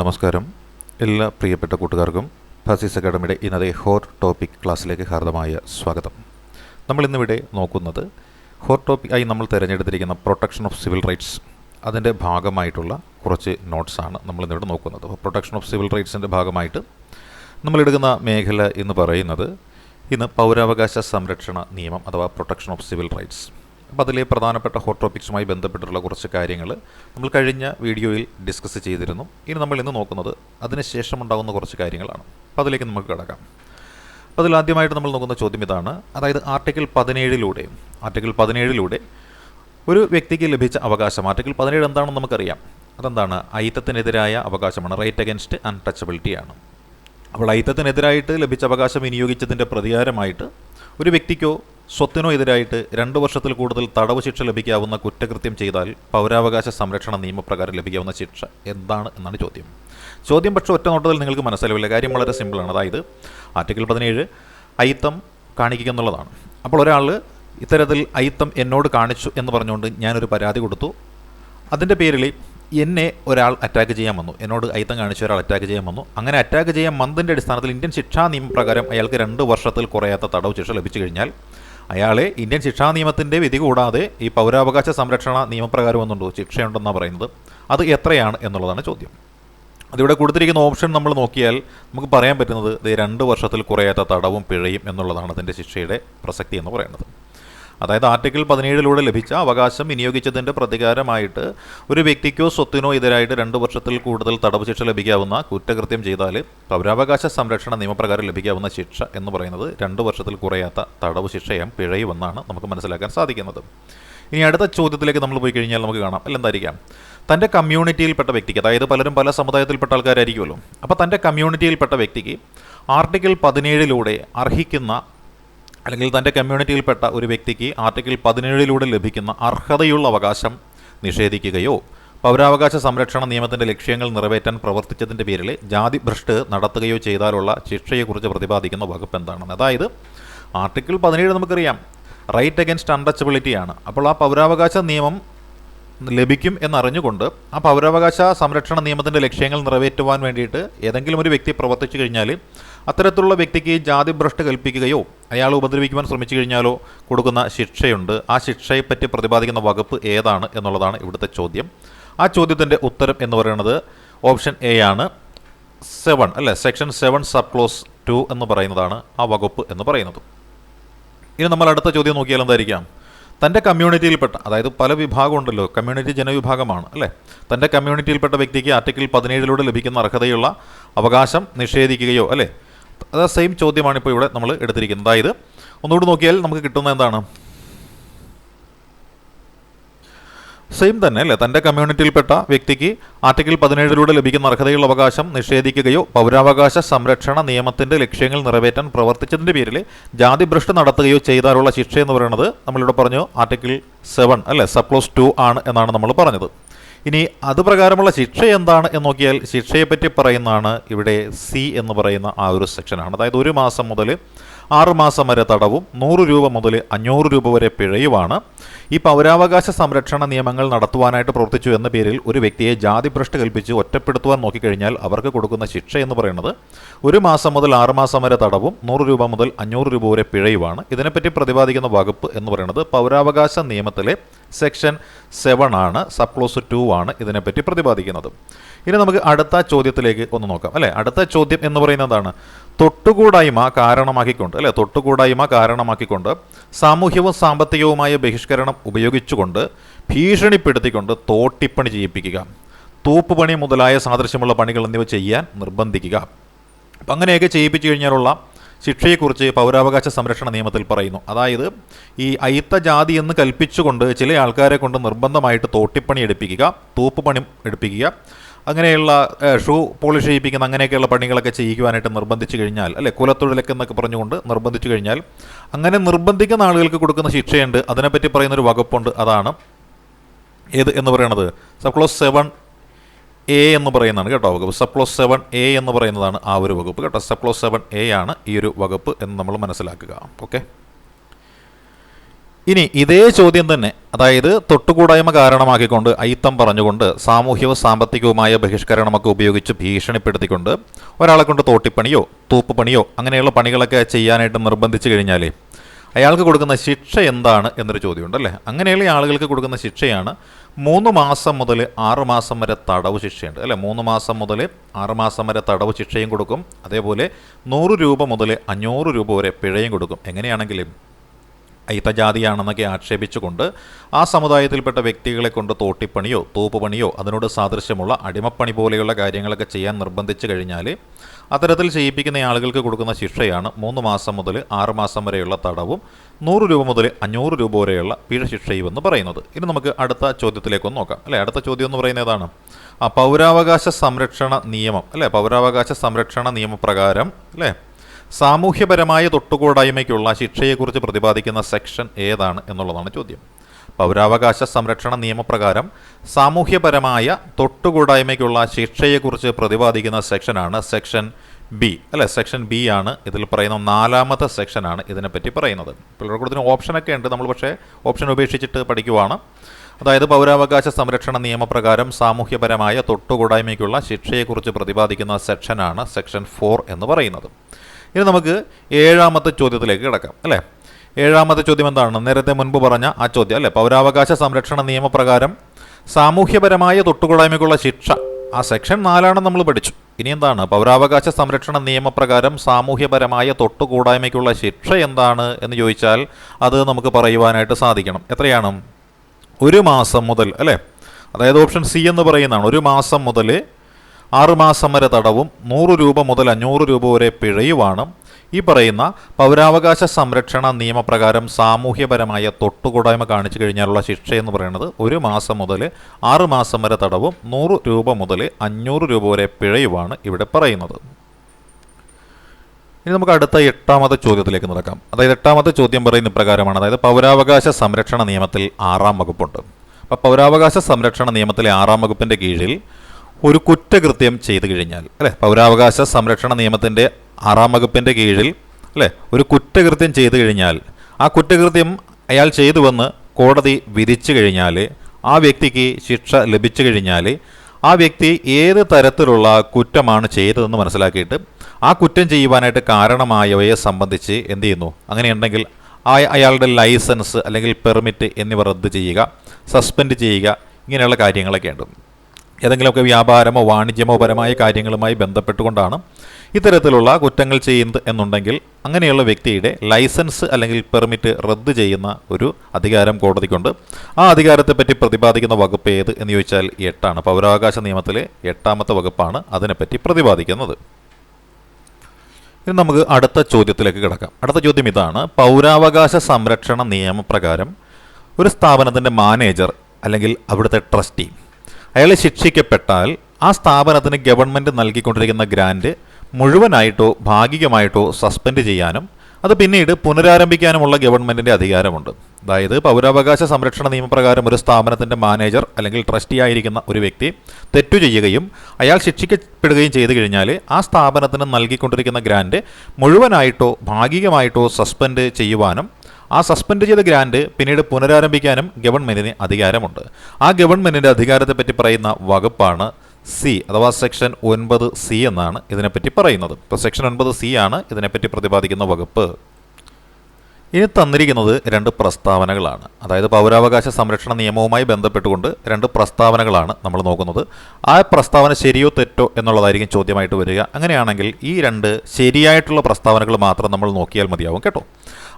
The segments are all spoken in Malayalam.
നമസ്കാരം. എല്ലാ പ്രിയപ്പെട്ട കൂട്ടുകാർക്കും ഫസീസ് അക്കാഡമിയുടെ ഇന്നത്തെ ഹോട്ട് ടോപ്പിക് ക്ലാസ്സിലേക്ക് ഹാർദമായ സ്വാഗതം. നമ്മൾ ഇന്നിവിടെ നോക്കുന്നത് ഹോട്ട് ടോപ്പിക് ആയി നമ്മൾ തിരഞ്ഞെടുത്തിരിക്കുന്ന പ്രൊട്ടക്ഷൻ ഓഫ് സിവിൽ റൈറ്റ്സ് അതിന്റെ ഭാഗമായിട്ടുള്ള കുറച്ച് നോട്ട്സാണ് നമ്മൾ ഇന്നിവിടെ നോക്കുന്നത്. അപ്പോൾ പ്രൊട്ടക്ഷൻ ഓഫ് സിവിൽ റൈറ്റ്സിന്റെ ഭാഗമായിട്ട് നമ്മളെടുക്കുന്ന മേഖല എന്ന് പറയുന്നത് ഇന്ന് പൗരാവകാശ സംരക്ഷണ നിയമം അഥവാ പ്രൊട്ടക്ഷൻ ഓഫ് സിവിൽ റൈറ്റ്സ്. അപ്പോൾ അതിലെ പ്രധാനപ്പെട്ട ഹോട്ട് ടോപ്പിക്സുമായി ബന്ധപ്പെട്ടിട്ടുള്ള കുറച്ച് കാര്യങ്ങൾ നമ്മൾ കഴിഞ്ഞ വീഡിയോയിൽ ഡിസ്കസ് ചെയ്തിരുന്നു. ഇനി നമ്മൾ ഇന്ന് നോക്കുന്നത് അതിനുശേഷം ഉണ്ടാകുന്ന കുറച്ച് കാര്യങ്ങളാണ്. അപ്പോൾ അതിലേക്ക് നമുക്ക് കിടക്കാം. അപ്പോൾ അതിൽ ആദ്യമായിട്ട് നമ്മൾ നോക്കുന്ന ചോദ്യം ഇതാണ്. അതായത് ആർട്ടിക്കിൾ പതിനേഴിലൂടെ ആർട്ടിക്കിൾ പതിനേഴിലൂടെ ഒരു വ്യക്തിക്ക് ലഭിച്ച അവകാശം ആർട്ടിക്കിൾ പതിനേഴ് എന്താണെന്ന് നമുക്കറിയാം. അതെന്താണ്? ഐത്തത്തിനെതിരായ അവകാശമാണ് റൈറ്റ് അഗൻസ്റ്റ് അൺടച്ചബിലിറ്റി ആണ്. അപ്പോൾ ഐത്തത്തിനെതിരായിട്ട് ലഭിച്ച അവകാശം വിനിയോഗിച്ചതിന്റെ പ്രതികാരമായിട്ട് ഒരു വ്യക്തിക്കോ സ്വത്തിനോ എതിരായിട്ട് രണ്ടു വർഷത്തിൽ കൂടുതൽ തടവ് ശിക്ഷ ലഭിക്കാവുന്ന കുറ്റകൃത്യം ചെയ്താൽ പൗരാവകാശ സംരക്ഷണ നിയമപ്രകാരം ലഭിക്കാവുന്ന ശിക്ഷ എന്താണ് എന്നാണ് ചോദ്യം. ചോദ്യം പക്ഷേ ഒറ്റ നോട്ടത്തിൽ നിങ്ങൾക്ക് മനസ്സിലാവില്ല. കാര്യം വളരെ സിമ്പിളാണ് അതായത് ആർട്ടിക്കിൾ പതിനേഴ് അയിത്തം കാണിക്കുക എന്നുള്ളതാണ്. അപ്പോൾ ഒരാൾ ഇത്തരത്തിൽ അയിത്തം എന്നോട് കാണിച്ചു എന്ന് പറഞ്ഞുകൊണ്ട് ഞാനൊരു പരാതി കൊടുത്തു. അതിന്റെ പേരിൽ എന്നെ ഒരാൾ അറ്റാക്ക് ചെയ്യാൻ വന്നു. എന്നോട് അയിത്തം കാണിച്ച ഒരാൾ അറ്റാക്ക് ചെയ്യാൻ വന്നു. അങ്ങനെ അറ്റാക്ക് ചെയ്യാൻ വന്നതിന്റെ അടിസ്ഥാനത്തിൽ ഇന്ത്യൻ ശിക്ഷാ നിയമപ്രകാരം അയാൾക്ക് രണ്ട് വർഷത്തിൽ കുറയാത്ത തടവ് ശിക്ഷ ലഭിച്ചു കഴിഞ്ഞാൽ അയാളെ ഇന്ത്യൻ ശിക്ഷാ നിയമത്തിന്റെ വിധി കൂടാതെ ഈ പൗരാവകാശ സംരക്ഷണ നിയമപ്രകാരം ഒന്നുണ്ടോ? ശിക്ഷയുണ്ടെന്നാണ് പറയുന്നത്. അത് എത്രയാണ് എന്നുള്ളതാണ് ചോദ്യം. അതിവിടെ കൊടുത്തിരിക്കുന്ന ഓപ്ഷൻ നമ്മൾ നോക്കിയാൽ നമുക്ക് പറയാൻ പറ്റുന്നത് ഇത് രണ്ട് വർഷത്തിൽ കുറയാത്ത തടവും പിഴയും എന്നുള്ളതാണ് അതിന്റെ ശിക്ഷയുടെ പ്രസക്തി എന്ന് പറയുന്നത്. അതായത് ആർട്ടിക്കിൾ പതിനേഴിലൂടെ ലഭിച്ച അവകാശം വിനിയോഗിച്ചതിന്റെ പ്രതികാരമായിട്ട് ഒരു വ്യക്തിക്കോ സ്വത്തിനോ എതിരായിട്ട് രണ്ട് വർഷത്തിൽ കൂടുതൽ തടവ് ശിക്ഷ ലഭിക്കാവുന്ന കുറ്റകൃത്യം ചെയ്താൽ പൗരാവകാശ സംരക്ഷണ നിയമപ്രകാരം ലഭിക്കാവുന്ന ശിക്ഷ എന്ന് പറയുന്നത് രണ്ട് വർഷത്തിൽ കുറയാത്ത തടവ് ശിക്ഷയും പിഴയുമെന്നാണ് നമുക്ക് മനസ്സിലാക്കാൻ സാധിക്കുന്നത്. ഇനി അടുത്ത ചോദ്യത്തിലേക്ക് നമ്മൾ പോയി കഴിഞ്ഞാൽ നമുക്ക് കാണാം. അല്ല എന്തായിരിക്കാം? തന്റെ കമ്മ്യൂണിറ്റിയിൽപ്പെട്ട വ്യക്തിക്ക് അതായത് പലരും പല സമുദായത്തിൽപ്പെട്ട ആൾക്കാരായിരിക്കുമല്ലോ. അപ്പോൾ തന്റെ കമ്മ്യൂണിറ്റിയിൽപ്പെട്ട വ്യക്തിക്ക് ആർട്ടിക്കിൾ പതിനേഴിലൂടെ അർഹിക്കുന്ന അല്ലെങ്കിൽ തന്റെ കമ്മ്യൂണിറ്റിയിൽപ്പെട്ട ഒരു വ്യക്തിക്ക് ആർട്ടിക്കിൾ പതിനേഴിലൂടെ ലഭിക്കുന്ന അർഹതയുള്ള അവകാശം നിഷേധിക്കുകയോ പൗരാവകാശ സംരക്ഷണ നിയമത്തിന്റെ ലക്ഷ്യങ്ങൾ നിറവേറ്റാൻ പ്രവർത്തിച്ചതിന്റെ പേരിൽ ജാതി ഭ്രഷ്ട് നടത്തുകയോ ചെയ്താലുള്ള ശിക്ഷയെക്കുറിച്ച് പ്രതിപാദിക്കുന്ന വകുപ്പ് എന്താണെന്ന്. അതായത് ആർട്ടിക്കിൾ പതിനേഴ് നമുക്കറിയാം. റൈറ്റ് അഗൻസ്റ്റ് അൺടച്ചബിലിറ്റിയാണ് അപ്പോൾ ആ പൗരാവകാശ നിയമം ലഭിക്കും എന്നറിഞ്ഞുകൊണ്ട് ആ പൗരാവകാശ സംരക്ഷണ നിയമത്തിന്റെ ലക്ഷ്യങ്ങൾ നിറവേറ്റുവാൻ വേണ്ടിയിട്ട് ഏതെങ്കിലും ഒരു വ്യക്തി പ്രവർത്തിച്ചു കഴിഞ്ഞാൽ അത്തരത്തിലുള്ള വ്യക്തിക്ക് ജാതി ഭ്രഷ്ട് കൽപ്പിക്കുകയോ അയാൾ ഉപദ്രവിക്കുവാൻ ശ്രമിച്ചു കഴിഞ്ഞാലോ കൊടുക്കുന്ന ശിക്ഷയുണ്ട്. ആ ശിക്ഷയെപ്പറ്റി പ്രതിപാദിക്കുന്ന വകുപ്പ് ഏതാണ് എന്നുള്ളതാണ് ഇവിടുത്തെ ചോദ്യം. ആ ചോദ്യത്തിന്റെ ഉത്തരം എന്ന് പറയുന്നത് ഓപ്ഷൻ എ ആണ്. സെവൻ അല്ലേ? Section seven sub clause two എന്ന് പറയുന്നതാണ് ആ വകുപ്പ് എന്ന് പറയുന്നത്. ഇനി നമ്മൾ അടുത്ത ചോദ്യം നോക്കിയാൽ എന്തായിരിക്കാം? തന്റെ കമ്മ്യൂണിറ്റിയിൽപ്പെട്ട അതായത് പല വിഭാഗം ഉണ്ടല്ലോ കമ്മ്യൂണിറ്റി ജനവിഭാഗമാണ് അല്ലേ? തന്റെ കമ്മ്യൂണിറ്റിയിൽപ്പെട്ട വ്യക്തിക്ക് ആർട്ടിക്കിൾ പതിനേഴിലൂടെ ലഭിക്കുന്ന അർഹതയുള്ള അവകാശം നിഷേധിക്കുകയോ അല്ലേ? അത് സെയിം ചോദ്യമാണ് ഇപ്പോൾ ഇവിടെ നമ്മൾ എടുത്തിരിക്കുന്നത്. അതായത് ഒന്നുകൂടി നോക്കിയാൽ നമുക്ക് കിട്ടുന്ന എന്താണ്? സെയിം തന്നെ അല്ലേ? തന്റെ കമ്മ്യൂണിറ്റിയിൽപ്പെട്ട വ്യക്തിക്ക് ആർട്ടിക്കിൾ പതിനേഴിലൂടെ ലഭിക്കുന്ന അർഹതയുള്ള അവകാശം നിഷേധിക്കുകയോ പൗരാവകാശ സംരക്ഷണ നിയമത്തിന്റെ ലക്ഷ്യങ്ങൾ നിറവേറ്റാൻ പ്രവർത്തിച്ചതിന്റെ പേരിൽ ജാതി ഭ്രഷ്ട് നടത്തുകയോ ചെയ്താലുള്ള ശിക്ഷ എന്ന് പറയുന്നത് നമ്മളിവിടെ പറഞ്ഞു ആർട്ടിക്കിൾ സെവൻ അല്ലേ? സപ്ലോസ് ടു ആണ് എന്നാണ് നമ്മൾ പറഞ്ഞത്. ഇനി അതുപ്രകാരമുള്ള ശിക്ഷ എന്താണ് എന്ന് നോക്കിയാൽ ശിക്ഷയെപ്പറ്റി പറയുന്നതാണ് ഇവിടെ സി എന്ന് പറയുന്ന ആ ഒരു സെക്ഷനാണ്. അതായത് ഒരു മാസം മുതൽ ആറ് മാസം വരെ തടവും നൂറ് രൂപ മുതൽ അഞ്ഞൂറ് രൂപ വരെ പിഴയുമാണ്. ഈ പൗരാവകാശ സംരക്ഷണ നിയമങ്ങൾ നടത്തുവാനായിട്ട് പ്രവർത്തിച്ചു എന്ന പേരിൽ ഒരു വ്യക്തിയെ ജാതി ഭ്രഷ്ട് കൽപ്പിച്ച് ഒറ്റപ്പെടുത്തുവാൻ നോക്കിക്കഴിഞ്ഞാൽ അവർക്ക് കൊടുക്കുന്ന ശിക്ഷ എന്ന് പറയുന്നത് ഒരു മാസം മുതൽ ആറുമാസം വരെ തടവും നൂറ് രൂപ മുതൽ അഞ്ഞൂറ് രൂപ വരെ പിഴയുമാണ്. ഇതിനെപ്പറ്റി പ്രതിപാദിക്കുന്ന വകുപ്പ് എന്ന് പറയുന്നത് പൗരാവകാശ നിയമത്തിലെ സെക്ഷൻ സെവൻ ആണ് സപ്ലോസ് ടു ആണ് ഇതിനെപ്പറ്റി പ്രതിപാദിക്കുന്നത്. ഇനി നമുക്ക് അടുത്ത ചോദ്യത്തിലേക്ക് ഒന്ന് നോക്കാം അല്ലേ? അടുത്ത ചോദ്യം എന്ന് പറയുന്നതാണ് തൊട്ടുകൂടായ്മ കാരണമാക്കിക്കൊണ്ട് അല്ലെ? തൊട്ടുകൂടായ്മ കാരണമാക്കിക്കൊണ്ട് സാമൂഹ്യവും സാമ്പത്തികവുമായ ബഹിഷ്കരണം ഉപയോഗിച്ചുകൊണ്ട് ഭീഷണിപ്പെടുത്തിക്കൊണ്ട് തോട്ടിപ്പണി ചെയ്യിപ്പിക്കുക തൂപ്പുപണി മുതലായ സാദൃശ്യമുള്ള പണികൾ എന്നിവ ചെയ്യാൻ നിർബന്ധിക്കുക. അപ്പം അങ്ങനെയൊക്കെ ചെയ്യിപ്പിച്ചു കഴിഞ്ഞാലുള്ള ശിക്ഷയെക്കുറിച്ച് പൗരാവകാശ സംരക്ഷണ നിയമത്തിൽ പറയുന്നു. അതായത് ഈ അയിത്ത ജാതി എന്ന് കൽപ്പിച്ചുകൊണ്ട് ചില ആൾക്കാരെ കൊണ്ട് നിർബന്ധമായിട്ട് തോട്ടിപ്പണി എടുപ്പിക്കുക തൂപ്പുപണി എടുപ്പിക്കുക അങ്ങനെയുള്ള ഷൂ പോളിഷ് ചെയ്യിപ്പിക്കുന്ന അങ്ങനെയൊക്കെയുള്ള പണികളൊക്കെ ചെയ്യിക്കുവാനായിട്ട് നിർബന്ധിച്ചു കഴിഞ്ഞാൽ അല്ലെ കുലത്തൊഴിലൊക്കെ എന്നൊക്കെ പറഞ്ഞുകൊണ്ട് നിർബന്ധിച്ചു കഴിഞ്ഞാൽ അങ്ങനെ നിർബന്ധിക്കുന്ന ആളുകൾക്ക് കൊടുക്കുന്ന ശിക്ഷയുണ്ട്. അതിനെപ്പറ്റി പറയുന്നൊരു വകുപ്പുണ്ട്. അതാണ് ഏത് എന്ന് പറയുന്നത് ക്ലോസ് സെവൻ എ എന്ന് പറയുന്നതാണ് കേട്ടോ വകുപ്പ്. സപ്ലോസ് സെവൻ എ എന്ന് പറയുന്നതാണ് ആ ഒരു വകുപ്പ് കേട്ടോ. സപ്ലോസ് സെവൻ എ ആണ് ഈ ഒരു വകുപ്പ് എന്ന് നമ്മൾ മനസ്സിലാക്കുക. ഓക്കെ ഇനി ഇതേ ചോദ്യം തന്നെ അതായത് തൊട്ടുകൂടായ്മ കാരണമാക്കിക്കൊണ്ട് അയിത്തം പറഞ്ഞുകൊണ്ട് സാമൂഹ്യവും സാമ്പത്തികവുമായ ബഹിഷ്കരണമൊക്കെ ഉപയോഗിച്ച് ഭീഷണിപ്പെടുത്തിക്കൊണ്ട് ഒരാളെ കൊണ്ട് തോട്ടിപ്പണിയോ തൂപ്പുപണിയോ അങ്ങനെയുള്ള പണികളൊക്കെ ചെയ്യാനായിട്ട് നിർബന്ധിച്ചു കഴിഞ്ഞാൽ അയാൾക്ക് കൊടുക്കുന്ന ശിക്ഷ എന്താണ് എന്നൊരു ചോദ്യമുണ്ട് അല്ലേ അങ്ങനെയുള്ള ആളുകൾക്ക് കൊടുക്കുന്ന ശിക്ഷയാണ് മൂന്ന് മാസം മുതൽ ആറ് മാസം വരെ തടവ് ശിക്ഷയുണ്ട്. അല്ലേ? മൂന്ന് മാസം മുതൽ ആറ് മാസം വരെ തടവ് ശിക്ഷയും കൊടുക്കും. അതേപോലെ നൂറ് രൂപ മുതൽ അഞ്ഞൂറ് രൂപ വരെ പിഴയും കൊടുക്കും. എങ്ങനെയാണെങ്കിലും അയിത്തജാതിയാണെന്നൊക്കെ ആക്ഷേപിച്ചുകൊണ്ട് ആ സമുദായത്തിൽപ്പെട്ട വ്യക്തികളെ കൊണ്ട് തോട്ടിപ്പണിയോ തൂപ്പുപണിയോ അതിനോട് സാദൃശ്യമുള്ള അടിമപ്പണി പോലെയുള്ള കാര്യങ്ങളൊക്കെ ചെയ്യാൻ നിർബന്ധിച്ചു കഴിഞ്ഞാൽ അത്തരത്തിൽ ചെയ്യിപ്പിക്കുന്ന ആളുകൾക്ക് കൊടുക്കുന്ന ശിക്ഷയാണ് മൂന്ന് മാസം മുതൽ ആറ് മാസം വരെയുള്ള തടവും നൂറ് രൂപ മുതൽ അഞ്ഞൂറ് രൂപ വരെയുള്ള പിഴ ശിക്ഷയും എന്ന് പറയുന്നത്. ഇനി നമുക്ക് അടുത്ത ചോദ്യത്തിലേക്കൊന്ന് നോക്കാം. അല്ലേ അടുത്ത ചോദ്യം എന്ന് പറയുന്നത് ഏതാണ്? ആ പൗരാവകാശ സംരക്ഷണ നിയമം. അല്ലേ പൗരാവകാശ സംരക്ഷണ നിയമപ്രകാരം അല്ലേ സാമൂഹ്യപരമായ തൊട്ടുകൂടായ്മയ്ക്കുള്ള ശിക്ഷയെക്കുറിച്ച് പ്രതിപാദിക്കുന്ന സെക്ഷൻ ഏതാണ് എന്നുള്ളതാണ് ചോദ്യം. പൗരാവകാശ സംരക്ഷണ നിയമപ്രകാരം സാമൂഹ്യപരമായ തൊട്ടുകൂടായ്മയ്ക്കുള്ള ശിക്ഷയെക്കുറിച്ച് പ്രതിപാദിക്കുന്ന സെക്ഷനാണ് സെക്ഷൻ ബി. അല്ലെ? സെക്ഷൻ ബി ആണ് ഇതിൽ പറയുന്ന നാലാമത്തെ സെക്ഷനാണ് ഇതിനെപ്പറ്റി പറയുന്നത്. പിള്ളേർ കൂടുതലും ഓപ്ഷനൊക്കെ ഉണ്ട്. നമ്മൾ പക്ഷേ ഓപ്ഷൻ ഉപേക്ഷിച്ചിട്ട് പഠിക്കുവാണ്. അതായത് പൗരാവകാശ സംരക്ഷണ നിയമപ്രകാരം സാമൂഹ്യപരമായ തൊട്ടുകൂടായ്മയ്ക്കുള്ള ശിക്ഷയെക്കുറിച്ച് പ്രതിപാദിക്കുന്ന സെക്ഷനാണ് സെക്ഷൻ ഫോർ എന്ന് പറയുന്നത്. ഇനി നമുക്ക് ഏഴാമത്തെ ചോദ്യത്തിലേക്ക് കിടക്കാം. അല്ലേ? ഏഴാമത്തെ ചോദ്യം എന്താണ് നേരത്തെ മുൻപ് പറഞ്ഞ ആ ചോദ്യം അല്ലേ? പൗരാവകാശ സംരക്ഷണ നിയമപ്രകാരം സാമൂഹ്യപരമായ തൊട്ടുകൂടായ്മയ്ക്കുള്ള ശിക്ഷ. ആ സെക്ഷൻ നാലാണ് നമ്മൾ പഠിച്ചു. ഇനി എന്താണ്? പൗരാവകാശ സംരക്ഷണ നിയമപ്രകാരം സാമൂഹ്യപരമായ തൊട്ടുകൂടായ്മയ്ക്കുള്ള ശിക്ഷ എന്താണ് എന്ന് ചോദിച്ചാൽ അത് നമുക്ക് പറയുവാനായിട്ട് സാധിക്കണം. എത്രയാണ്? ഒരു മാസം മുതൽ അല്ലേ? അതായത് ഓപ്ഷൻ സി എന്ന് പറയുന്നതാണ്. ഒരു മാസം മുതൽ ആറ് മാസം വരെ തടവും നൂറ് രൂപ മുതൽ അഞ്ഞൂറ് രൂപ വരെ പിഴയുമാണ്. ഈ പറയുന്ന പൗരാവകാശ സംരക്ഷണ നിയമപ്രകാരം സാമൂഹ്യപരമായ തൊട്ടുകൂടായ്മ കാണിച്ചു കഴിഞ്ഞാലുള്ള ശിക്ഷ എന്ന് പറയുന്നത് ഒരു മാസം മുതൽ ആറ് മാസം വരെ തടവും നൂറ് രൂപ മുതൽ അഞ്ഞൂറ് രൂപ വരെ പിഴയുമാണ് ഇവിടെ പറയുന്നത്. ഇനി നമുക്ക് അടുത്ത എട്ടാമത്തെ ചോദ്യത്തിലേക്ക് നടക്കാം. അതായത് എട്ടാമത്തെ ചോദ്യം പറയുന്ന പ്രകാരമാണ് അതായത് പൗരാവകാശ സംരക്ഷണ നിയമത്തിൽ ആറാം വകുപ്പുണ്ട്. അപ്പോൾ പൗരാവകാശ സംരക്ഷണ നിയമത്തിലെ ആറാം വകുപ്പിന്റെ കീഴിൽ ഒരു കുറ്റകൃത്യം ചെയ്തു കഴിഞ്ഞാൽ അല്ലെ? പൗരാവകാശ സംരക്ഷണ നിയമത്തിന്റെ ആറാം വകുപ്പിന്റെ കീഴിൽ അല്ലേ? ഒരു കുറ്റകൃത്യം ചെയ്തു കഴിഞ്ഞാൽ ആ കുറ്റകൃത്യം അയാൾ ചെയ്തുവെന്ന് കോടതി വിധിച്ചു കഴിഞ്ഞാൽ ആ വ്യക്തിക്ക് ശിക്ഷ ലഭിച്ചു കഴിഞ്ഞാൽ ആ വ്യക്തി ഏത് തരത്തിലുള്ള കുറ്റമാണ് ചെയ്തതെന്ന് മനസ്സിലാക്കിയിട്ട് ആ കുറ്റം ചെയ്യുവാനായിട്ട് കാരണമായവയെ സംബന്ധിച്ച് എന്ത് ചെയ്യുന്നു? അങ്ങനെയുണ്ടെങ്കിൽ അയാളുടെ ലൈസൻസ് അല്ലെങ്കിൽ പെർമിറ്റ് എന്നിവ റദ്ദ് ചെയ്യുക സസ്പെൻഡ് ചെയ്യുക ഇങ്ങനെയുള്ള കാര്യങ്ങളൊക്കെ ഉണ്ട് ഏതെങ്കിലുമൊക്കെ വ്യാപാരമോ വാണിജ്യമോ പരമായ കാര്യങ്ങളുമായി ബന്ധപ്പെട്ടുകൊണ്ടാണ് ഇത്തരത്തിലുള്ള കുറ്റങ്ങൾ ചെയ്യുന്നത് എന്നുണ്ടെങ്കിൽ അങ്ങനെയുള്ള വ്യക്തിയുടെ ലൈസൻസ് അല്ലെങ്കിൽ പെർമിറ്റ് റദ്ദ് ചെയ്യുന്ന ഒരു അധികാരം കോടതിക്കുണ്ട്. ആ അധികാരത്തെപ്പറ്റി പ്രതിപാദിക്കുന്ന വകുപ്പ് ഏത് എന്ന് ചോദിച്ചാൽ എട്ടാണ്. പൗരാവകാശ നിയമത്തിലെ എട്ടാമത്തെ വകുപ്പാണ് അതിനെപ്പറ്റി പ്രതിപാദിക്കുന്നത്. ഇനി നമുക്ക് അടുത്ത ചോദ്യത്തിലേക്ക് കിടക്കാം. അടുത്ത ചോദ്യം ഇതാണ്. പൗരാവകാശ സംരക്ഷണ നിയമപ്രകാരം ഒരു സ്ഥാപനത്തിന്റെ മാനേജർ അല്ലെങ്കിൽ അവിടുത്തെ ട്രസ്റ്റി അയാൾ ശിക്ഷിക്കപ്പെട്ടാൽ ആ സ്ഥാപനത്തിന് ഗവൺമെന്റ് നൽകിക്കൊണ്ടിരിക്കുന്ന ഗ്രാൻഡ് മുഴുവനായിട്ടോ ഭാഗികമായിട്ടോ സസ്പെൻഡ് ചെയ്യാനും അത് പിന്നീട് പുനരാരംഭിക്കാനുമുള്ള ഗവൺമെന്റിന്റെ അധികാരമുണ്ട്. അതായത് പൗരാവകാശ സംരക്ഷണ നിയമപ്രകാരം ഒരു സ്ഥാപനത്തിന്റെ മാനേജർ അല്ലെങ്കിൽ ട്രസ്റ്റി ആയിരിക്കുന്ന ഒരു വ്യക്തി തെറ്റു ചെയ്യുകയും അയാൾ ശിക്ഷിക്കപ്പെടുകയും ചെയ്തു കഴിഞ്ഞാൽ ആ സ്ഥാപനത്തിന് നൽകിക്കൊണ്ടിരിക്കുന്ന ഗ്രാൻഡ് മുഴുവനായിട്ടോ ഭാഗികമായിട്ടോ സസ്പെൻഡ് ചെയ്യുവാനും ആ സസ്പെൻഡ് ചെയ്ത ഗ്രാൻഡ് പിന്നീട് പുനരാരംഭിക്കാനും ഗവൺമെന്റിന് അധികാരമുണ്ട്. ആ ഗവൺമെന്റിന്റെ അധികാരത്തെപ്പറ്റി പറയുന്ന വകുപ്പാണ് സി അഥവാ സെക്ഷൻ ഒൻപത് സി എന്നാണ് ഇതിനെപ്പറ്റി പറയുന്നത്. ഇപ്പോൾ സെക്ഷൻ ഒൻപത് സി ആണ് ഇതിനെപ്പറ്റി പ്രതിപാദിക്കുന്ന വകുപ്പ്. ഇനി തന്നിരിക്കുന്നത് രണ്ട് പ്രസ്താവനകളാണ്. അതായത് പൗരാവകാശ സംരക്ഷണ നിയമവുമായി ബന്ധപ്പെട്ടുകൊണ്ട് രണ്ട് പ്രസ്താവനകളാണ് നമ്മൾ നോക്കുന്നത്. ആ പ്രസ്താവന ശരിയോ തെറ്റോ എന്നുള്ളതായിരിക്കും ചോദ്യമായിട്ട് വരിക. അങ്ങനെയാണെങ്കിൽ ഈ രണ്ട് ശരിയായിട്ടുള്ള പ്രസ്താവനകൾ മാത്രം നമ്മൾ നോക്കിയാൽ മതിയാവും കേട്ടോ.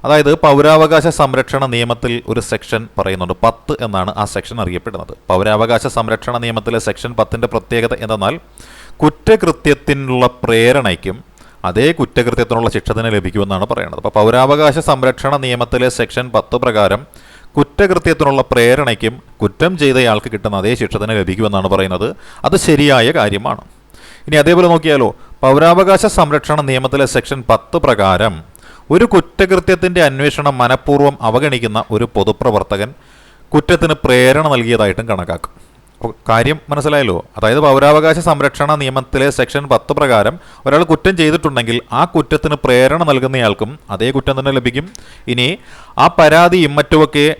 അതായത് പൗരാവകാശ സംരക്ഷണ നിയമത്തിൽ ഒരു സെക്ഷൻ പറയുന്നുണ്ട് പത്ത് എന്നാണ് ആ സെക്ഷൻ അറിയപ്പെടുന്നത്. പൗരാവകാശ സംരക്ഷണ നിയമത്തിലെ സെക്ഷൻ പത്തിന്റെ പ്രത്യേകത എന്തെന്നാൽ കുറ്റകൃത്യത്തിനുള്ള പ്രേരണയ്ക്കും അതേ കുറ്റകൃത്യത്തിനുള്ള ശിക്ഷ തന്നെ ലഭിക്കുമെന്നാണ് പറയുന്നത് അപ്പോൾ പൗരാവകാശ സംരക്ഷണ നിയമത്തിലെ സെക്ഷൻ പത്ത് പ്രകാരം കുറ്റകൃത്യത്തിനുള്ള പ്രേരണയ്ക്കും കുറ്റം ചെയ്തയാൾക്ക് കിട്ടുന്ന അതേ ശിക്ഷ തന്നെ ലഭിക്കുമെന്നാണ് പറയുന്നത്. അത് ശരിയായ കാര്യമാണ്. ഇനി അതേപോലെ നോക്കിയാലോ പൗരാവകാശ സംരക്ഷണ നിയമത്തിലെ സെക്ഷൻ പത്ത് പ്രകാരം ഒരു കുറ്റകൃത്യത്തിന്റെ അന്വേഷണം മനഃപൂർവം അവഗണിക്കുന്ന ഒരു പൊതുപ്രവർത്തകൻ കുറ്റത്തിന് പ്രേരണ നൽകിയതായിട്ടും കണക്കാക്കും. കാര്യം മനസ്സിലായല്ലോ. അതായത് പൗരാവകാശ സംരക്ഷണ നിയമത്തിലെ സെക്ഷൻ പത്ത് പ്രകാരം ഒരാൾ കുറ്റം ചെയ്തിട്ടുണ്ടെങ്കിൽ ആ കുറ്റത്തിന് പ്രേരണ നൽകുന്നയാൾക്കും അതേ കുറ്റം തന്നെ ലഭിക്കും. ഇനി ആ പരാതിയും മറ്റുമൊക്കെ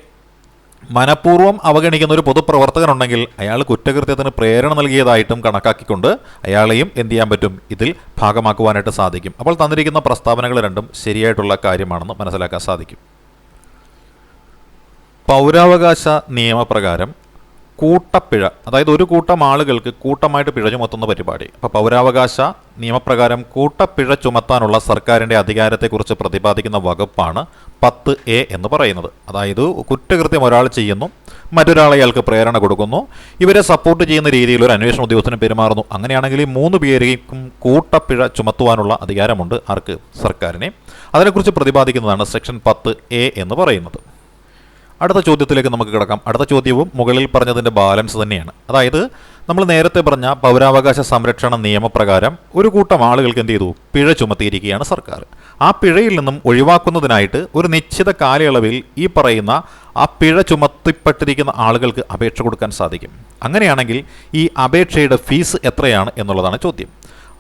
മനഃപൂർവം അവഗണിക്കുന്ന ഒരു പൊതുപ്രവർത്തകനുണ്ടെങ്കിൽ അയാൾ കുറ്റകൃത്യത്തിന് പ്രേരണ നൽകിയതായിട്ടും കണക്കാക്കിക്കൊണ്ട് അയാളെയും എന്ത് ചെയ്യാൻ പറ്റും? ഇതിൽ ഭാഗമാക്കുവാനായിട്ട് സാധിക്കും. അപ്പോൾ തന്നിരിക്കുന്ന പ്രസ്താവനകൾ രണ്ടും ശരിയായിട്ടുള്ള കാര്യമാണെന്ന് മനസ്സിലാക്കാൻ സാധിക്കും. പൗരാവകാശ നിയമപ്രകാരം കൂട്ടപ്പിഴ അതായത് ഒരു കൂട്ടം ആളുകൾക്ക് കൂട്ടമായിട്ട് പിഴ ചുമത്തുന്ന പരിപാടി. അപ്പോൾ പൗരാവകാശ നിയമപ്രകാരം കൂട്ടപ്പിഴ ചുമത്താനുള്ള സർക്കാരിന്റെ അധികാരത്തെക്കുറിച്ച് പ്രതിപാദിക്കുന്ന വകുപ്പാണ് പത്ത് എ എന്ന് പറയുന്നത്. അതായത് കുറ്റകൃത്യം ഒരാൾ ചെയ്യുന്നു മറ്റൊരാൾ അയാൾക്ക് പ്രേരണ കൊടുക്കുന്നു ഇവരെ സപ്പോർട്ട് ചെയ്യുന്ന രീതിയിൽ ഒരു അന്വേഷണ ഉദ്യോഗസ്ഥന് പെരുമാറുന്നു. അങ്ങനെയാണെങ്കിൽ ഈ മൂന്ന് പേരെയും കൂട്ടപ്പിഴ ചുമത്തുവാനുള്ള അധികാരമുണ്ട് ആർക്ക്? സർക്കാരിനെ. അതിനെക്കുറിച്ച് പ്രതിപാദിക്കുന്നതാണ് സെക്ഷൻ പത്ത് എ എന്ന് പറയുന്നത്. അടുത്ത ചോദ്യത്തിലേക്ക് നമുക്ക് കിടക്കാം. അടുത്ത ചോദ്യവും മുകളിൽ പറഞ്ഞതിന്റെ ബാലൻസ് തന്നെയാണ്. അതായത് നമ്മൾ നേരത്തെ പറഞ്ഞ പൗരാവകാശ സംരക്ഷണ നിയമപ്രകാരം ഒരു കൂട്ടം ആളുകൾക്ക് എന്ത് ചെയ്തു? പിഴ ചുമത്തിയിരിക്കുകയാണ് സർക്കാർ. ആ പിഴയിൽ നിന്നും ഒഴിവാക്കുന്നതിനായിട്ട് ഒരു നിശ്ചിത കാലയളവിൽ ഈ പറയുന്ന ആ പിഴ ചുമത്തിപ്പെട്ടിരിക്കുന്ന ആളുകൾക്ക് അപേക്ഷ കൊടുക്കാൻ സാധിക്കും. അങ്ങനെയാണെങ്കിൽ ഈ അപേക്ഷയുടെ ഫീസ് എത്രയാണ് എന്നുള്ളതാണ് ചോദ്യം.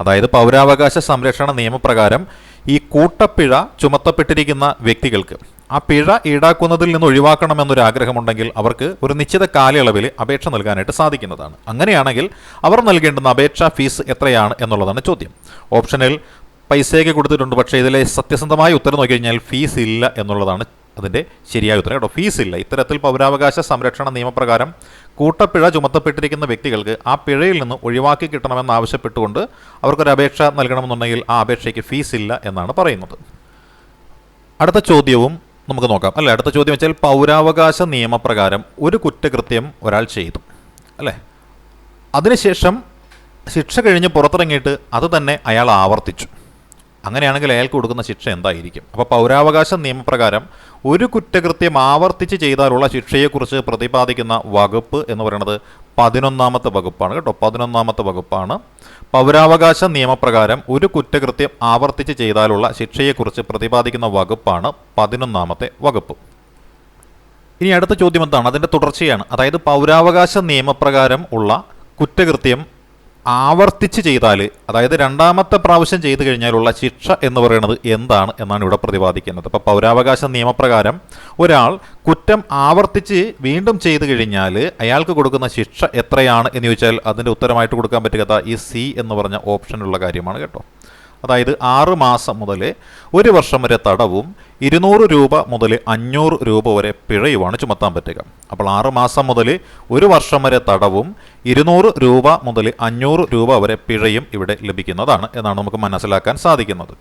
അതായത് പൗരാവകാശ സംരക്ഷണ നിയമപ്രകാരം ഈ കൂട്ടപ്പിഴ ചുമത്തപ്പെട്ടിരിക്കുന്ന വ്യക്തികൾക്ക്. ആ പിഴ ഈടാക്കുന്നതിൽ നിന്ന് ഒഴിവാക്കണമെന്നൊരു ആഗ്രഹമുണ്ടെങ്കിൽ അവർക്ക് ഒരു നിശ്ചിത കാലയളവിൽ അപേക്ഷ നൽകാനായിട്ട് സാധിക്കുന്നതാണ്. അങ്ങനെയാണെങ്കിൽ അവർ നൽകേണ്ടുന്ന അപേക്ഷാ ഫീസ് എത്രയാണ് എന്നുള്ളതാണ് ചോദ്യം. ഓപ്ഷനിൽ പൈസയൊക്കെ കൊടുത്തിട്ടുണ്ട് പക്ഷേ ഇതിലെ സത്യസന്ധമായ ഉത്തരം നോക്കിക്കഴിഞ്ഞാൽ ഫീസ് ഇല്ല എന്നുള്ളതാണ് അതിന്റെ ശരിയായ ഉത്തരം. കേട്ടോ ഫീസ് ഇല്ല. ഇത്തരത്തിൽ പൗരാവകാശ സംരക്ഷണ നിയമപ്രകാരം കൂട്ടപ്പിഴ ചുമത്തപ്പെട്ടിരിക്കുന്ന വ്യക്തികൾക്ക് ആ പിഴയിൽ നിന്ന് ഒഴിവാക്കി കിട്ടണമെന്നാവശ്യപ്പെട്ടുകൊണ്ട് അവർക്കൊരു അപേക്ഷ നൽകണമെന്നുണ്ടെങ്കിൽ ആ അപേക്ഷയ്ക്ക് ഫീസ് ഇല്ല എന്നാണ് പറയുന്നത്. അടുത്ത ചോദ്യവും നമുക്ക് നോക്കാം. അല്ലേ അടുത്ത ചോദ്യം വെച്ചാൽ പൗരാവകാശ നിയമപ്രകാരം ഒരു കുറ്റകൃത്യം ഒരാൾ ചെയ്തു. അല്ലേ? അതിനുശേഷം ശിക്ഷ കഴിഞ്ഞ് പുറത്തിറങ്ങിയിട്ട് അത് തന്നെ അയാൾ ആവർത്തിച്ചു. അങ്ങനെയാണെങ്കിൽ അയാൾക്ക് കൊടുക്കുന്ന ശിക്ഷ എന്തായിരിക്കും? അപ്പോൾ പൗരാവകാശ നിയമപ്രകാരം ഒരു കുറ്റകൃത്യം ആവർത്തിച്ച് ചെയ്താലുള്ള ശിക്ഷയെക്കുറിച്ച് പ്രതിപാദിക്കുന്ന വകുപ്പ് എന്ന് പറയുന്നത് പതിനൊന്നാമത്തെ വകുപ്പാണ് കേട്ടോ. പതിനൊന്നാമത്തെ വകുപ്പാണ്. പൗരാവകാശ നിയമപ്രകാരം ഒരു കുറ്റകൃത്യം ആവർത്തിച്ച് ചെയ്താലുള്ള ശിക്ഷയെക്കുറിച്ച് പ്രതിപാദിക്കുന്ന വകുപ്പാണ് പതിനൊന്നാമത്തെ വകുപ്പ്. ഇനി അടുത്ത ചോദ്യം എന്താണ്? അതിന്റെ തുടർച്ചയാണ്. അതായത് പൗരാവകാശ നിയമപ്രകാരം ഉള്ള കുറ്റകൃത്യം ആവർത്തിച്ച് ചെയ്താൽ അതായത് രണ്ടാമത്തെ പ്രാവശ്യം ചെയ്തു കഴിഞ്ഞാലുള്ള ശിക്ഷ എന്ന് പറയുന്നത് എന്താണ് എന്നാണ് ഇവിടെ പ്രതിപാദിക്കുന്നത്. അപ്പോൾ പൗരാവകാശ നിയമപ്രകാരം ഒരാൾ കുറ്റം ആവർത്തിച്ച് വീണ്ടും ചെയ്തു കഴിഞ്ഞാൽ അയാൾക്ക് കൊടുക്കുന്ന ശിക്ഷ എത്രയാണ് എന്ന് ചോദിച്ചാൽ അതിന്റെ ഉത്തരമായിട്ട് കൊടുക്കാൻ പറ്റുക ഈ സി എന്ന് പറഞ്ഞ ഓപ്ഷനുള്ള കാര്യമാണ് കേട്ടോ. അതായത് ആറ് മാസം മുതൽ ഒരു വർഷം വരെ തടവും ഇരുന്നൂറ് രൂപ മുതൽ അഞ്ഞൂറ് രൂപ വരെ പിഴയുമാണ് ചുമത്താൻ പറ്റുക. അപ്പോൾ ആറ് മാസം മുതൽ ഒരു വർഷം വരെ തടവും ഇരുന്നൂറ് രൂപ മുതൽ അഞ്ഞൂറ് രൂപ വരെ പിഴയും ഇവിടെ ലഭിക്കുന്നതാണ് എന്നാണ് നമുക്ക് മനസ്സിലാക്കാൻ സാധിക്കുന്നത്.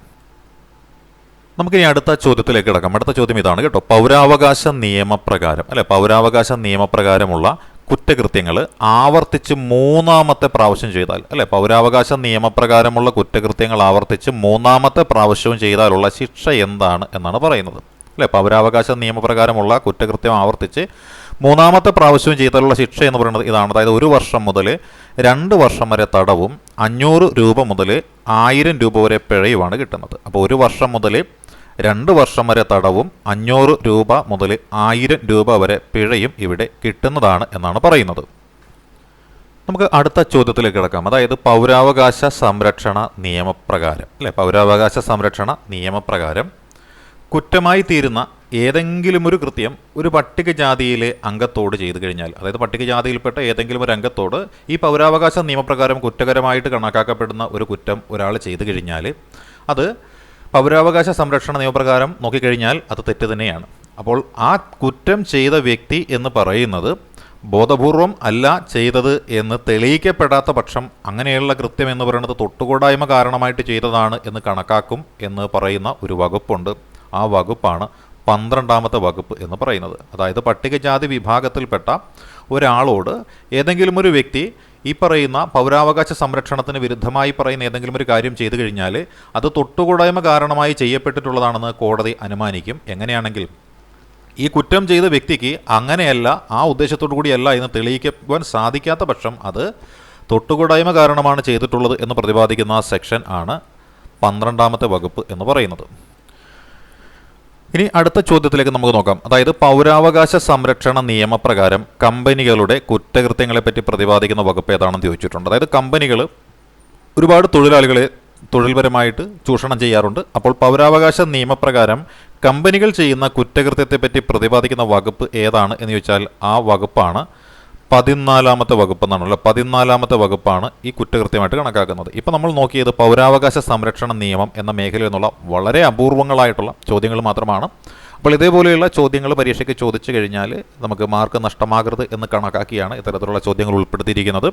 നമുക്കിനി അടുത്ത ചോദ്യത്തിലേക്ക് കിടക്കാം. അടുത്ത ചോദ്യം ഇതാണ് കേട്ടോ. പൗരാവകാശ നിയമപ്രകാരം അല്ലെ? പൗരാവകാശ നിയമപ്രകാരമുള്ള കുറ്റകൃത്യങ്ങൾ ആവർത്തിച്ച് മൂന്നാമത്തെ പ്രാവശ്യം ചെയ്താൽ അല്ലെ? പൗരാവകാശ നിയമപ്രകാരമുള്ള കുറ്റകൃത്യങ്ങൾ ആവർത്തിച്ച് മൂന്നാമത്തെ പ്രാവശ്യവും ചെയ്താലുള്ള ശിക്ഷ എന്താണ് എന്നാണ് പറയുന്നത്. അല്ലെ? പൗരാവകാശ നിയമപ്രകാരമുള്ള കുറ്റകൃത്യം ആവർത്തിച്ച് മൂന്നാമത്തെ പ്രാവശ്യവും ചെയ്താലുള്ള ശിക്ഷ എന്ന് പറയുന്നത് ഇതാണ്. അതായത് ഒരു വർഷം മുതൽ രണ്ട് വർഷം വരെ തടവും അഞ്ഞൂറ് രൂപ മുതൽ ആയിരം രൂപ വരെ പിഴയുമാണ് കിട്ടുന്നത്. അപ്പോൾ ഒരു വർഷം മുതൽ രണ്ട് വർഷം വരെ തടവും അഞ്ഞൂറ് രൂപ മുതൽ ആയിരം രൂപ വരെ പിഴയും ഇവിടെ കിട്ടുന്നതാണ് എന്നാണ് പറയുന്നത്. നമുക്ക് അടുത്ത ചോദ്യത്തിലേക്ക് കിടക്കാം. അതായത് പൗരാവകാശ സംരക്ഷണ നിയമപ്രകാരം. അല്ലെ? പൗരാവകാശ സംരക്ഷണ നിയമപ്രകാരം കുറ്റമായി തീരുന്ന ഏതെങ്കിലും ഒരു കൃത്യം ഒരു പട്ടികജാതിയിലെ അംഗത്തോട് ചെയ്തു കഴിഞ്ഞാൽ അതായത് പട്ടികജാതിയിൽപ്പെട്ട ഏതെങ്കിലും ഒരു അംഗത്തോട് ഈ പൗരാവകാശ നിയമപ്രകാരം കുറ്റകരമായിട്ട് കണക്കാക്കപ്പെടുന്ന ഒരു കുറ്റം ഒരാൾ ചെയ്തു കഴിഞ്ഞാൽ അത് പൗരാവകാശ സംരക്ഷണ നിയമപ്രകാരം നോക്കിക്കഴിഞ്ഞാൽ അത് തെറ്റ് തന്നെയാണ്. അപ്പോൾ ആ കുറ്റം ചെയ്ത വ്യക്തി എന്ന് പറയുന്നത് ബോധപൂർവം അല്ല ചെയ്തത് എന്ന് തെളിയിക്കപ്പെടാത്ത പക്ഷം അങ്ങനെയുള്ള കൃത്യം എന്ന് പറയുന്നത് തൊട്ടുകൂടായ്മ കാരണമായിട്ട് ചെയ്തതാണ് എന്ന് കണക്കാക്കും എന്ന് പറയുന്ന ഒരു വകുപ്പുണ്ട്. ആ വകുപ്പാണ് പന്ത്രണ്ടാമത്തെ വകുപ്പ് എന്ന് പറയുന്നത്. അതായത് പട്ടികജാതി വിഭാഗത്തിൽപ്പെട്ട ഒരാളോട് ഏതെങ്കിലും ഒരു വ്യക്തി ഈ പറയുന്ന പൗരാവകാശ സംരക്ഷണത്തിന് വിരുദ്ധമായി പറയുന്ന ഏതെങ്കിലും ഒരു കാര്യം ചെയ്തു കഴിഞ്ഞാൽ അത് തൊട്ടുകൂടായ്മ കാരണമായി ചെയ്യപ്പെട്ടിട്ടുള്ളതാണെന്ന് കോടതി അനുമാനിക്കും. എങ്ങനെയാണെങ്കിൽ ഈ കുറ്റം ചെയ്ത വ്യക്തിക്ക് അങ്ങനെയല്ല ആ ഉദ്ദേശത്തോടു കൂടിയല്ല എന്ന് തെളിയിക്കുവാൻ സാധിക്കാത്ത പക്ഷം അത് തൊട്ടുകൂടായ്മ കാരണമാണ് ചെയ്തിട്ടുള്ളത് എന്ന് പ്രതിപാദിക്കുന്ന സെക്ഷൻ ആണ് പന്ത്രണ്ടാമത്തെ വകുപ്പ് എന്ന് പറയുന്നത്. ഇനി അടുത്ത ചോദ്യത്തിലേക്ക് നമുക്ക് നോക്കാം. അതായത് പൗരാവകാശ സംരക്ഷണ നിയമപ്രകാരം കമ്പനികളുടെ കുറ്റകൃത്യങ്ങളെപ്പറ്റി പ്രതിപാദിക്കുന്ന വകുപ്പ് ഏതാണെന്ന് ചോദിച്ചിട്ടുണ്ട്. അതായത് കമ്പനികൾ ഒരുപാട് തൊഴിലാളികളെ തൊഴിൽപരമായിട്ട് ചൂഷണം ചെയ്യാറുണ്ട്. അപ്പോൾ പൗരാവകാശ നിയമപ്രകാരം കമ്പനികൾ ചെയ്യുന്ന കുറ്റകൃത്യത്തെപ്പറ്റി പ്രതിപാദിക്കുന്ന വകുപ്പ് ഏതാണ് എന്ന് ചോദിച്ചാൽ ആ വകുപ്പാണ്. പതിനാലാമത്തെ വകുപ്പ് എന്നാണല്ലോ പതിനാലാമത്തെ വകുപ്പാണ് ഈ കുറ്റകൃത്യമായിട്ട് കണക്കാക്കുന്നത്. ഇപ്പം നമ്മൾ നോക്കിയത് പൗരാവകാശ സംരക്ഷണ നിയമം എന്ന മേഖലയിൽ നിന്നുള്ള വളരെ അപൂർവങ്ങളായിട്ടുള്ള ചോദ്യങ്ങൾ മാത്രമാണ്. അപ്പോൾ ഇതേപോലെയുള്ള ചോദ്യങ്ങൾ പരീക്ഷയ്ക്ക് ചോദിച്ചു കഴിഞ്ഞാൽ നമുക്ക് മാർക്ക് നഷ്ടമാകരുത് എന്ന് കണക്കാക്കിയാണ് ഇത്തരത്തിലുള്ള ചോദ്യങ്ങൾ ഉൾപ്പെടുത്തിയിരിക്കുന്നത്.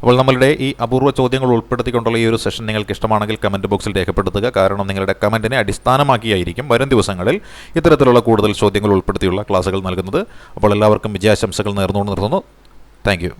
അപ്പോൾ നമ്മളുടെ ഈ അപൂർവ ചോദ്യങ്ങൾ ഉൾപ്പെടുത്തിക്കൊണ്ടുള്ള ഈ ഒരു സെഷൻ നിങ്ങൾക്ക് ഇഷ്ടമാണെങ്കിൽ കമന്റ് ബോക്സിൽ രേഖപ്പെടുത്തുക. കാരണം നിങ്ങളുടെ കമന്റിനെ അടിസ്ഥാനമാക്കിയായിരിക്കും വരും ദിവസങ്ങളിൽ ഇത്തരത്തിലുള്ള കൂടുതൽ ചോദ്യങ്ങൾ ഉൾപ്പെടുത്തിയുള്ള ക്ലാസ്സുകൾ നൽകുന്നത്. അപ്പോൾ എല്ലാവർക്കും വിജയാശംസകൾ നേർന്നുകൊണ്ട് നിർത്തുന്നു. Thank you.